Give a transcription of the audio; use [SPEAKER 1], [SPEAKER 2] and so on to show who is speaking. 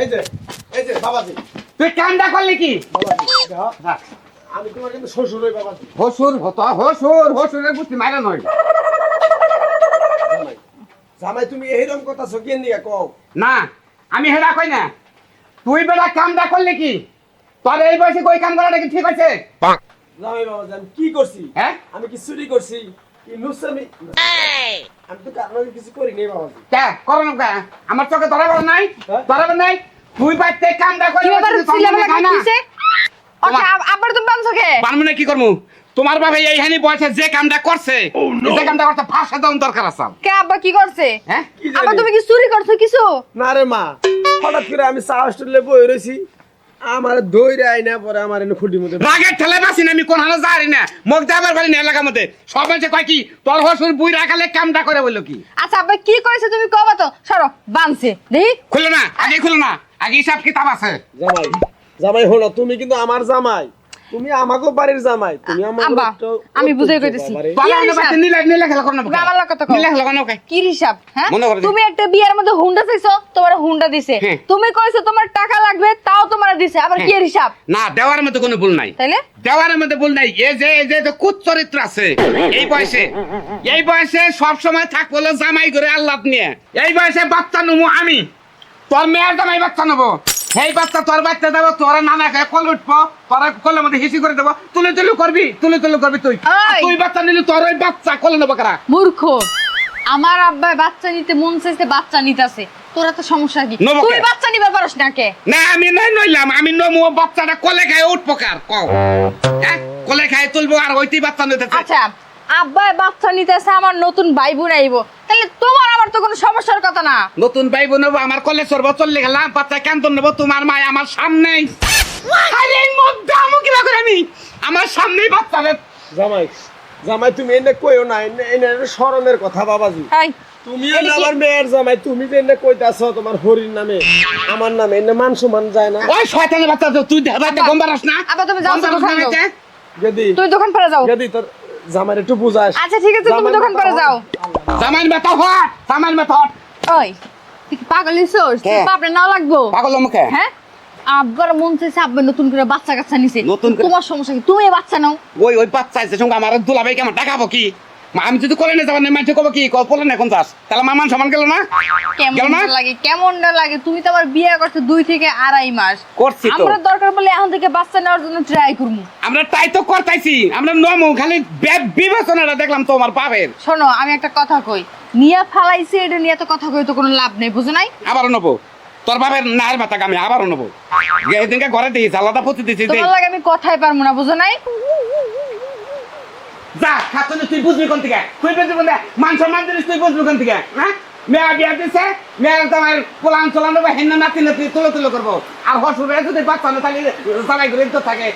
[SPEAKER 1] এই যে এই যে বাবাজি।
[SPEAKER 2] তুই করলি কি?
[SPEAKER 1] বাবাজি আমি তোমার কিন্তু শ্বশুর হই বাবাজি।
[SPEAKER 2] হসুর হতো হসুর হসুরের বুঝতে মারা নয়।
[SPEAKER 1] জামাই জামাই তুমি এইরকম কথা সকিয়ে নিয়ে কও।
[SPEAKER 2] না আমি হেডা কই না। তুই বেটা কামটা করলি কি? তোর এই বয়সে কই কাম করাটা কি ঠিক আছে
[SPEAKER 1] জামাই বাবাজি আমি কি করছি?
[SPEAKER 2] হ্যাঁ?
[SPEAKER 1] আমি কি চুরি করছি? কি লুসামি
[SPEAKER 2] আমার চোখে নাই?
[SPEAKER 1] হ্যাঁ?
[SPEAKER 2] নাই? তুই কামটা করে
[SPEAKER 3] কাটতিছে
[SPEAKER 2] তোমার-
[SPEAKER 3] আচ্ছা আব- আবার তুমি বানছো কে?
[SPEAKER 2] পারব না কি করব তোমার বাবা এই বয়সে যে কামটা করছে যে কামটা ফাঁসা দেওয়ার দরকার আছে
[SPEAKER 3] কে আব্বা কি করছে?
[SPEAKER 2] হ্যাঁ?
[SPEAKER 3] আবার তুমি কি চুরি করছ কিছু?
[SPEAKER 1] না রে মা হঠাৎ করে আমি চা হোস্টেলে বই রয়েছি আমার দইরে আইনা পরে আমার এনে খুঁটির মধ্যে
[SPEAKER 2] রাগের ঠেলে বাসি না আমি কোন হালে যাই না। মুখ যাবার পারি না এলাকার মধ্যে। সব মানুষে কয় কি তোর হসুর বুই রাখালে কামটা করে বলল কি?
[SPEAKER 3] আচ্ছা আব্বা কি করেছে তুমি কবা তো? সরো বানছে। দেখি।
[SPEAKER 2] খুলো না আগে খুলো না। আগে হিসাব কিতাব আছে।
[SPEAKER 1] জামাই জামাই হলো তুমি কিন্তু আমার জামাই। তুমি আমাকেও বাড়ির জামাই তুমি
[SPEAKER 3] আমি বুঝাই কইতেছি। কি হিসাব? হ্যাঁ। তুমি একটা বিয়ের মধ্যে হুন্ডা চাইছো তোমার হুন্ডা দিছে।
[SPEAKER 2] হ্যাঁ।
[SPEAKER 3] তুমি কইছো তোমার টাকা লাগবে তাও তোমার দিছে আবার কি হিসাব?
[SPEAKER 2] না দেওয়ার মধ্যে কোনো ভুল নাই।
[SPEAKER 3] তাইলে?
[SPEAKER 2] দেওয়ার মধ্যে ভুল নাই। এই যে এই যে কুত আছে এই বয়সে এই বয়সে সব সময় থাকব জামাই করে আল্লাহ নিয়ে। এই বয়সে বাচ্চা নেব আমি। তোর মেয়ের জামাই বাচ্চা নেব। সেই বাচ্চা তোর বাচ্চা দেবো তোরা নানা খায় কল উঠবো তোরা কলের মধ্যে হিসি করে দেবো। তুলে তুলে করবি তুলে তুলে করবি তুই। তুই বাচ্চা নিলি তোর ওই বাচ্চা কলে নেব কারা?
[SPEAKER 3] মূর্খ! আমার আব্বা বাচ্চা নিতে মন চাইছে বাচ্চা নিতেছে। তোরা তো সমস্যা কি। তুই বাচ্চা নিবে পারস না কে?
[SPEAKER 2] না আমি নাই নইলাম আমি নমু বাচ্চাটা কলে খায় উঠবো কার? কও। হ্যাঁ? কলে খায় তুলবো আর ওইটি বাচ্চা নিতে
[SPEAKER 3] আচ্ছা আব্বা বাচ্চা নিতেছে আমার নতুন ভাই বোন আইবো। তাহলে তোমার আমার তো কোনো সমস্যার কথা না।
[SPEAKER 2] নতুন ভাই বোন আমার কলেজ সরব চললে গেলাম বাচ্চা কান্তন নেব তোমার মায় আমার সামনে। আরে এই মধ্যে কিবা করে আমি। আমার সামনেই বাচ্চা
[SPEAKER 1] জামাই জামাই তুমি এনে কইও না এনে এনে শরমের কথা বাবাজি। তুমি আমার মেয়ের জামাই তুমি যে এনে কইতাছ তোমার হরির নামে আমার নামে এনে মান সম্মান যায় না।
[SPEAKER 2] ওই শয়তানের বাচ্চা তো তুই রাতে গম বারাস না।
[SPEAKER 3] আব্বা, তুমি যাও, দোকানে?
[SPEAKER 1] যদি
[SPEAKER 3] তুই দোকান পরে যাও।
[SPEAKER 1] যদি তোর জামাইর একটু বুঝাস।
[SPEAKER 3] আচ্ছা ঠিক আছে তুমি দোকান পরে। যাও।
[SPEAKER 2] সামান বেতা হট জামাইন বেতা হট
[SPEAKER 3] ওই তুই কি পাগল হইছস
[SPEAKER 2] কে?
[SPEAKER 3] বাপরে না লাগবো।
[SPEAKER 2] পাগল মুখে
[SPEAKER 3] হ্যাঁ আব্বার মন চাইছে আব্বা নতুন করে বাচ্চা কাচ্চা নিছে
[SPEAKER 2] নতুন করে-
[SPEAKER 3] তোমার সমস্যা কি? তুমি বাচ্চা নাও।
[SPEAKER 2] ওই ওই বাচ্চা আছে সঙ্গে আমার দুলাভাই কেমন? টাকাবো কি? আমি যদি করে নিয়ে যাবার না মানুষ কব কি? কল না এখন যাস? তাহলে আমার মান সমান গেল না?
[SPEAKER 3] কেমন লাগে কেমন লাগে? তুমি তো আবার বিয়ে করছ দুই থেকে আড়াই মাস।
[SPEAKER 2] করছি তো।
[SPEAKER 3] আমরা দরকার বলে এখন থেকে বাচ্চা নেওয়ার জন্য ট্রাই করব।
[SPEAKER 2] আমরা তাই তো করতাইছি। আমরা নমু খালি বিবেচনাটা দেখলাম তো আমার পাবের
[SPEAKER 3] শোনো আমি একটা কথা কই। নিয়া ফালাইছে এটা নিয়ে তো কথা কই তো কোনো লাভ নেই বুঝো নাই?
[SPEAKER 2] আবারও নেব। তোর বাপের নায়ের ভাতা আমি আবারও নেব। এদিনকে ঘরে দিয়েছি আলাদা পতি দিয়েছি
[SPEAKER 3] তোমার লাগে আমি কথাই পারব না বুঝো নাই?
[SPEAKER 2] যা তুই বুঝবি কোন থেকে? তুই বুঝবি কোন মান সম্মান জিনিস তুই বুঝবি কোন থেকে হ্যাঁ? মেয়া বিয়া দিছে, মেয়া তোমার পোলান চলানো নাতি নাতি তুলো তুলো করব। আর হসুরে যদি বাচ্চা না সবাই গরিব তো থাকে।